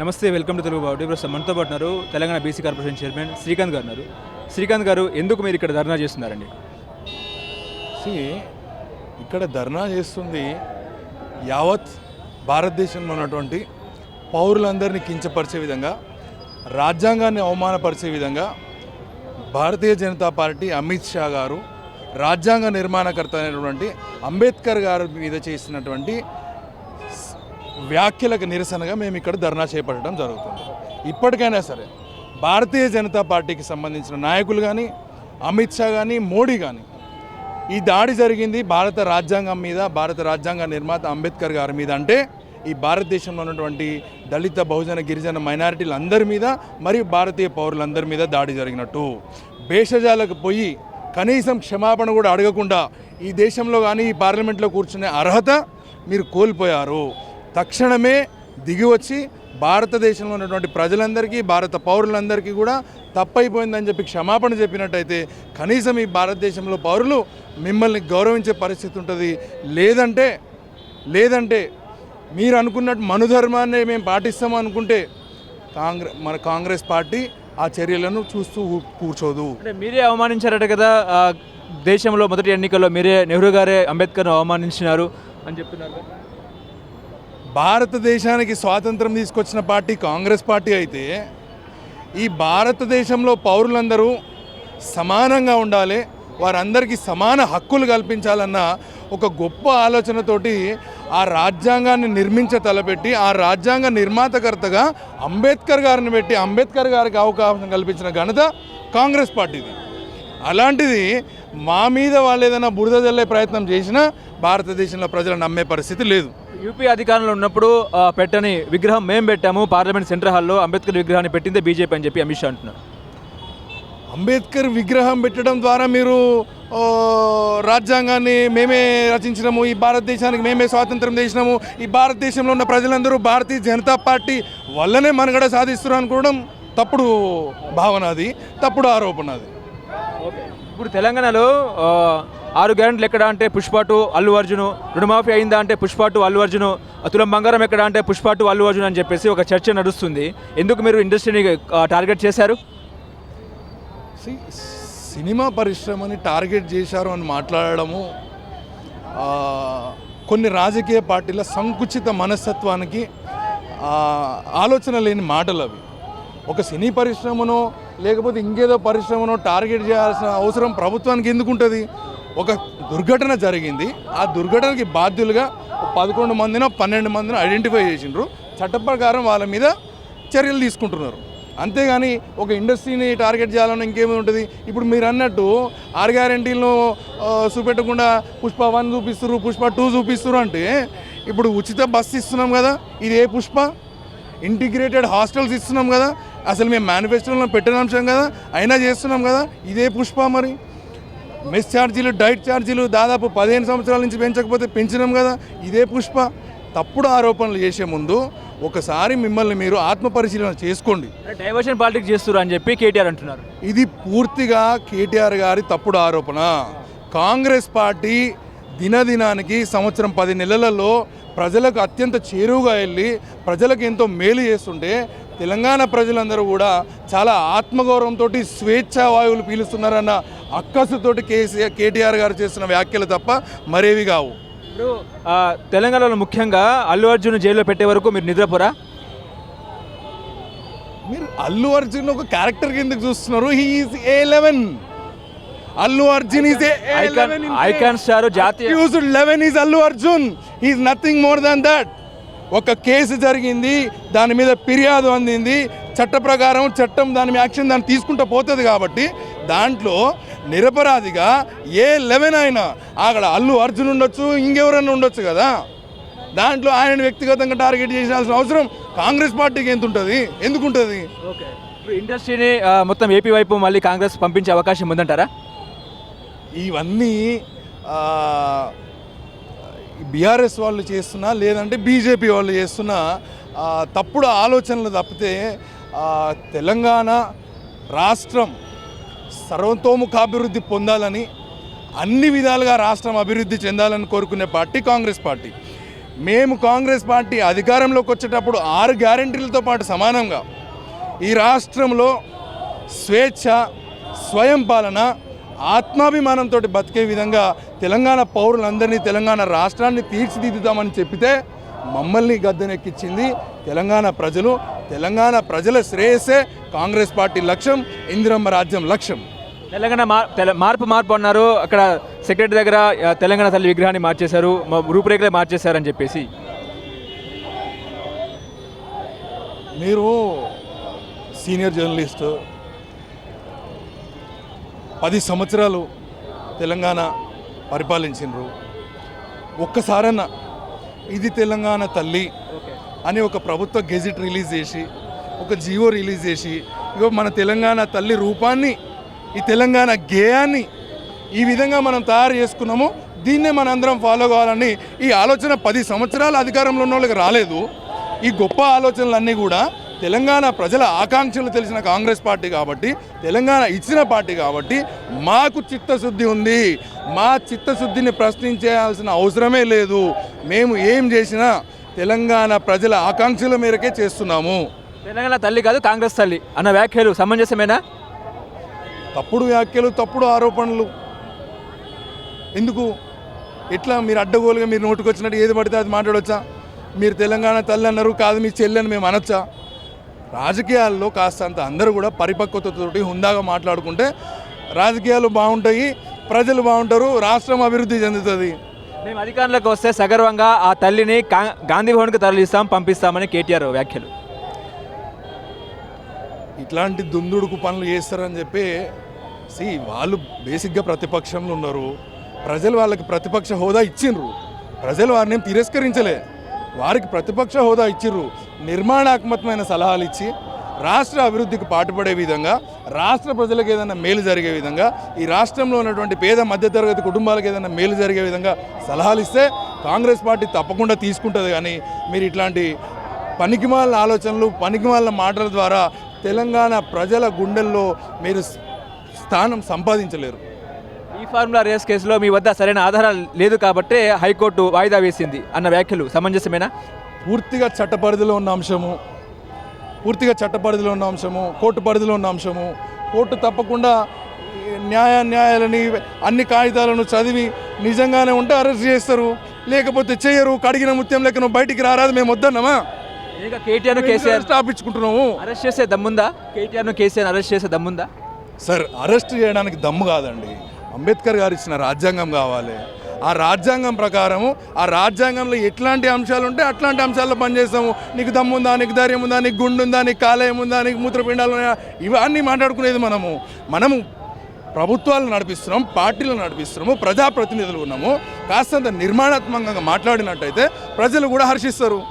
నమస్తే welcome to Telugu బాబు ఇప్పుడు మనతో పాటు ఉన్నారు Telangana BC corporation chairman Srikanth garu ఉన్నారు. శ్రీకాంత్ గారు ఎందుకు మీరు ఇక్కడ ధర్నా చేస్తున్నారండి? ఇక్కడ ధర్నా చేస్తుంది యావత్ భారతదేశంలో ఉన్నటువంటి పౌరులందరినీ కించపరిచే విధంగా రాజ్యాంగాన్ని అవమానపరిచే విధంగా భారతీయ జనతా పార్టీ అమిత్ షా గారు రాజ్యాంగ నిర్మాణకర్త అయినటువంటి అంబేద్కర్ గారి మీద చేసినటువంటి వ్యాఖ్యలకు నిరసనగా మేము ఇక్కడ ధర్నా చేపట్టడం జరుగుతుంది. ఇప్పటికైనా సరే భారతీయ జనతా పార్టీకి సంబంధించిన నాయకులు కానీ అమిత్ షా కానీ మోడీ కానీ ఈ దాడి జరిగింది భారత రాజ్యాంగం మీద భారత రాజ్యాంగ నిర్మాత అంబేద్కర్ గారి మీద అంటే ఈ భారతదేశంలో ఉన్నటువంటి దళిత బహుజన గిరిజన మైనారిటీలందరి మీద మరియు భారతీయ పౌరులందరి మీద దాడి జరిగినట్టు. భేషజాలకు పోయి కనీసం క్షమాపణ కూడా అడగకుండా ఈ దేశంలో కానీ ఈ పార్లమెంట్లో కూర్చునే అర్హత మీరు కోల్పోయారు. తక్షణమే దిగి వచ్చి భారతదేశంలో ఉన్నటువంటి ప్రజలందరికీ భారత పౌరులందరికీ కూడా తప్పైపోయిందని చెప్పి క్షమాపణ చెప్పినట్టయితే కనీసం ఈ భారతదేశంలో పౌరులు మిమ్మల్ని గౌరవించే పరిస్థితి ఉంటుంది. లేదంటే లేదంటే మీరు అనుకున్నట్టు మనుధర్మాన్ని మేము పాటిస్తాం అనుకుంటే కాంగ్రెస్ మన కాంగ్రెస్ పార్టీ ఆ చర్యలను చూస్తూ కూర్చోదు. అంటే మీరే అవమానించారట కదా దేశంలో మొదటి ఎన్నికల్లో మీరే నెహ్రూ గారే అంబేద్కర్ను అవమానించినారు అని చెప్తున్నారు. భారతదేశానికి స్వాతంత్రం తీసుకొచ్చిన పార్టీ కాంగ్రెస్ పార్టీ అయితే ఈ భారతదేశంలో పౌరులందరూ సమానంగా ఉండాలి వారందరికీ సమాన హక్కులు కల్పించాలన్న ఒక గొప్ప ఆలోచనతోటి ఆ రాజ్యాంగాన్ని నిర్మించ తలపెట్టి ఆ రాజ్యాంగ నిర్మాతకర్తగా అంబేద్కర్ గారిని పెట్టి అంబేద్కర్ గారికి అవకాశం కల్పించిన ఘనత కాంగ్రెస్ పార్టీది. అలాంటిది మా మీద వాళ్ళు ఏదైనా బురద జల్లే ప్రయత్నం చేసినా భారతదేశంలో ప్రజలు నమ్మే పరిస్థితి లేదు. యూపీ అధికారంలో ఉన్నప్పుడు పెట్టని విగ్రహం మేము పెట్టాము పార్లమెంట్ సెంట్రల్ హాల్లో అంబేద్కర్ విగ్రహాన్ని పెట్టిందే బీజేపీ అని చెప్పి అమిత్ షా అంటున్నారు. అంబేద్కర్ విగ్రహం పెట్టడం ద్వారా మీరు రాజ్యాంగాన్ని మేమే రచించినాము ఈ భారతదేశానికి మేమే స్వాతంత్రం చేసినాము ఈ భారతదేశంలో ఉన్న ప్రజలందరూ భారతీయ జనతా పార్టీ వల్లనే మనగడ సాధిస్తున్నారు అనుకోవడం తప్పుడు భావన అది తప్పుడు ఆరోపణ అది. ఇప్పుడు తెలంగాణలో ఆరు గ్యారెంట్లు ఎక్కడ అంటే పుష్ప టూ అల్లు అర్జును. రుణమాఫీ అయిందా అంటే పుష్ప టూ అల్లు అర్జును. అతులం బంగారం ఎక్కడ అంటే పుష్ప టూ అల్లు అర్జున్ అని చెప్పేసి ఒక చర్చ నడుస్తుంది. ఎందుకు మీరు ఇండస్ట్రీని టార్గెట్ చేశారు? సినిమా పరిశ్రమని టార్గెట్ చేశారు అని మాట్లాడడము కొన్ని రాజకీయ పార్టీల సంకుచిత మనస్తత్వానికి ఆలోచన లేని మాటలు అవి. ఒక సినీ పరిశ్రమనో లేకపోతే ఇంకేదో పరిశ్రమనో టార్గెట్ చేయాల్సిన అవసరం ప్రభుత్వానికి ఎందుకు ఉంటుంది ఒక దుర్ఘటన జరిగింది. ఆ దుర్ఘటనకి బాధ్యులుగా పదకొండు మందినో పన్నెండు మందినో ఐడెంటిఫై చేసిండ్రు. చట్ట ప్రకారం వాళ్ళ మీద చర్యలు తీసుకుంటున్నారు. అంతేగాని ఒక ఇండస్ట్రీని టార్గెట్ చేయాలని ఇంకేమి ఉంటుంది? ఇప్పుడు మీరు అన్నట్టు ఆర్ గ్యారంటీలను చూపెట్టకుండా పుష్ప వన్ చూపిస్తున్నారు పుష్ప టూ చూపిస్తున్నారు అంటే ఇప్పుడు ఉచిత బస్సు ఇస్తున్నాం కదా ఇది ఏ పుష్ప? ఇంటిగ్రేటెడ్ హాస్టల్స్ ఇస్తున్నాం కదా అసలు మేము మేనిఫెస్టోలో పెట్టిన అంశం కదా అయినా చేస్తున్నాం కదా ఇదే పుష్ప మరి? మెస్ ఛార్జీలు డైట్ ఛార్జీలు దాదాపు పదిహేను సంవత్సరాల నుంచి పెంచకపోతే పెంచినాం కదా. ఇదే పుష్ప. తప్పుడు ఆరోపణలు చేసే ముందు ఒకసారి మిమ్మల్ని మీరు ఆత్మ పరిశీలన చేసుకోండి. డైవర్షన్ పాలిటిక్స్ చేస్తున్నారు అని చెప్పి కేటీఆర్ అంటున్నారు. ఇది పూర్తిగా కేటీఆర్ గారి తప్పుడు ఆరోపణ. కాంగ్రెస్ పార్టీ దినదినానికి సంవత్సరం పది నెలలలో ప్రజలకు అత్యంత చేరువుగా వెళ్ళి ప్రజలకు ఎంతో మేలు చేస్తుంటే తెలంగాణ ప్రజలందరూ కూడా చాలా ఆత్మగౌరవంతో స్వేచ్ఛా వాయువులు పీలుస్తున్నారన్న అక్కసుతోటి కేసీఆర్ కేటీఆర్ గారు చేస్తున్న వ్యాఖ్యలు తప్ప మరేవి కావు. ఇప్పుడు తెలంగాణలో ముఖ్యంగా అల్లు అర్జున్ జైల్లో పెట్టే వరకు మీరు నిద్రపోరా? మీరు అల్లు అర్జున్ ఒక క్యారెక్టర్ కిందకి చూస్తున్నారు. He's a level Allu Arjun is icon star జాతీయ level is Allu Arjun. Is nothing more than that ఒక కేసు జరిగింది దాని మీద ఫిర్యాదు అందింది. చట్ట ప్రకారం చట్టం దాని యాక్షన్ దాన్ని తీసుకుంటూ పోతుంది కాబట్టి దాంట్లో నిరపరాధిగా ఏ లెవెన్ అయినా అక్కడ అల్లు అర్జున్ ఉండొచ్చు ఇంకెవరన్నా ఉండొచ్చు కదా? దాంట్లో ఆయన వ్యక్తిగతంగా టార్గెట్ చేయాల్సిన అవసరం కాంగ్రెస్ పార్టీకి ఎంత ఉంటుంది ఎందుకు ఉంటుంది ఓకే. ఇప్పుడు ఇండస్ట్రీని మొత్తం ఏపీ వైపు మళ్ళీ కాంగ్రెస్ పంపించే అవకాశం ఉందంటారా? ఇవన్నీ బీఆర్ఎస్ వాళ్ళు చేస్తున్నా లేదంటే బీజేపీ వాళ్ళు చేస్తున్న తప్పుడు ఆలోచనలు తప్పితే తెలంగాణ రాష్ట్రం సర్వతోముఖాభివృద్ధి పొందాలని అన్ని విధాలుగా రాష్ట్రం అభివృద్ధి చెందాలని కోరుకునే పార్టీ కాంగ్రెస్ పార్టీ. మేము కాంగ్రెస్ పార్టీ అధికారంలోకి వచ్చేటప్పుడు ఆరు గ్యారంటీలతో పాటు సమానంగా ఈ రాష్ట్రంలో స్వేచ్ఛ స్వయం పాలన ఆత్మాభిమానంతో బతికే విధంగా తెలంగాణ పౌరులందరినీ తెలంగాణ రాష్ట్రాన్ని తీర్చిదిద్దుతామని చెప్పితే మమ్మల్ని గద్దెనెక్కించింది తెలంగాణ ప్రజలు. తెలంగాణ ప్రజల శ్రేయస్సే కాంగ్రెస్ పార్టీ లక్ష్యం ఇందిరమ్మ రాజ్యం లక్ష్యం. తెలంగాణ మార్ తెల- మార్పు మార్పు అన్నారు. అక్కడ సెక్రటరీ దగ్గర తెలంగాణ తల్లి విగ్రహాన్ని మార్చేశారు. మా రూపురేఖలే మార్చేశారని చెప్పేసి. మీరు సీనియర్ జర్నలిస్ట్ పది సంవత్సరాలు తెలంగాణ పరిపాలించినరు ఒక్కసారన్న ఇది తెలంగాణ తల్లి అని ఒక ప్రభుత్వ గెజిట్ రిలీజ్ చేసి ఒక జియో రిలీజ్ చేసి ఇగో మన తెలంగాణ తల్లి రూపాన్ని ఈ తెలంగాణ గేయాన్ని ఈ విధంగా మనం తయారు చేసుకున్నాము దీన్నే మనందరం ఫాలో కావాలని ఈ ఆలోచన పది సంవత్సరాల అధికారంలో ఉన్న వాళ్ళకి రాలేదు. ఈ గొప్ప ఆలోచనలన్నీ కూడా తెలంగాణ ప్రజల ఆకాంక్షలు తెలిసిన కాంగ్రెస్ పార్టీ కాబట్టి తెలంగాణ ఇచ్చిన పార్టీ కాబట్టి మాకు చిత్తశుద్ధి ఉంది. మా చిత్తశుద్ధిని ప్రశ్నించేయాల్సిన అవసరమే లేదు. మేము ఏం చేసినా తెలంగాణ ప్రజల ఆకాంక్షల మేరకే చేస్తున్నాము. తెలంగాణ తల్లి కాదు కాంగ్రెస్ తల్లి. అన్న వ్యాఖ్యలు సమంజసమేనా తప్పుడు వ్యాఖ్యలు తప్పుడు ఆరోపణలు. ఎందుకు? ఎట్లా? మీరు అడ్డగోలుగా మీరు నోటుకొచ్చినట్టు ఏది పడితే అది మాట్లాడొచ్చా? మీరు తెలంగాణ తల్లి అన్నారు కాదు మీ చెల్లి అని మేము అనొచ్చా? రాజకీయాల్లో కాస్తంత అందరూ కూడా పరిపక్వతతోటి హుందాగా మాట్లాడుకుంటే రాజకీయాలు బాగుంటాయి ప్రజలు బాగుంటారు రాష్ట్రం అభివృద్ధి చెందుతుంది. మేము అధికారంలోకి వస్తే సగర్వంగా ఆ తల్లిని గాంధీ భవన్కి తరలిస్తాం పంపిస్తామని కేటీఆర్ వ్యాఖ్యలు. ఇట్లాంటి దుందుడుకు పనులు చేస్తారని చెప్పి సి వాళ్ళు బేసిక్గా ప్రతిపక్షంలో ఉన్నారు. ప్రజలు వాళ్ళకి ప్రతిపక్ష హోదా ఇచ్చిండ్రు. ప్రజలు వారిని తిరస్కరించలే. వారికి ప్రతిపక్ష హోదా ఇచ్చిర్రు. నిర్మాణాత్మకమైన సలహాలు ఇచ్చి రాష్ట్ర అభివృద్ధికి పాటుపడే విధంగా రాష్ట్ర ప్రజలకు ఏదైనా మేలు జరిగే విధంగా ఈ రాష్ట్రంలో ఉన్నటువంటి పేద మధ్యతరగతి కుటుంబాలకు ఏదైనా మేలు జరిగే విధంగా సలహాలు ఇస్తే కాంగ్రెస్ పార్టీ తప్పకుండా తీసుకుంటుంది. కానీ మీరు ఇట్లాంటి పనికిమాలిన ఆలోచనలు పనికిమాలిన మాటల ద్వారా తెలంగాణ ప్రజల గుండెల్లో మీరు స్థానం సంపాదించలేరు. ఈ ఫార్ములా రేస్ కేసులో మీ వద్ద సరైన ఆధారాలు లేదు కాబట్టే హైకోర్టు వాయిదా వేసింది అన్న వ్యాఖ్యలు సమంజసమేనా? పూర్తిగా చట్ట పరిధిలో ఉన్న అంశము పూర్తిగా చట్ట పరిధిలో ఉన్న అంశము కోర్టు పరిధిలో ఉన్న అంశము. కోర్టు తప్పకుండా న్యాయ న్యాయాలని అన్ని కాగితాలను చదివి నిజంగానే ఉంటే అరెస్ట్ చేస్తారు. లేకపోతే చేయరు. కడిగిన ముత్యం లెక్క నువ్వు బయటికి రారాదు. మేము వద్దన్నామా? ఇంకా కేటీఆర్ కేసీఆర్ స్థాపించుకుంటున్నాము అరెస్ట్ చేసే దమ్ముందా? కేటీఆర్ను కేసీఆర్ అరెస్ట్ చేసే దమ్ముందా? సార్ అరెస్ట్ చేయడానికి దమ్ము కాదండి. అంబేద్కర్ గారు ఇచ్చిన రాజ్యాంగం కావాలి. ఆ రాజ్యాంగం ప్రకారము ఆ రాజ్యాంగంలో ఎట్లాంటి అంశాలు ఉంటే అట్లాంటి అంశాల్లో పనిచేస్తాము. నీకు దమ్ముందా నీకు ధైర్యం ఉందా నీకు గుండు ఉందా నీకు కాలేయం ఉందా నీకు మూత్రపిండాలు ఉన్నాయా? ఇవన్నీ మాట్లాడుకునేది మనము. మనము ప్రభుత్వాలు నడిపిస్తున్నాం పార్టీలు నడిపిస్తున్నాము ప్రజాప్రతినిధులు ఉన్నాము. కాస్తంత నిర్మాణాత్మకంగా మాట్లాడినట్టయితే ప్రజలు కూడా హర్షిస్తారు.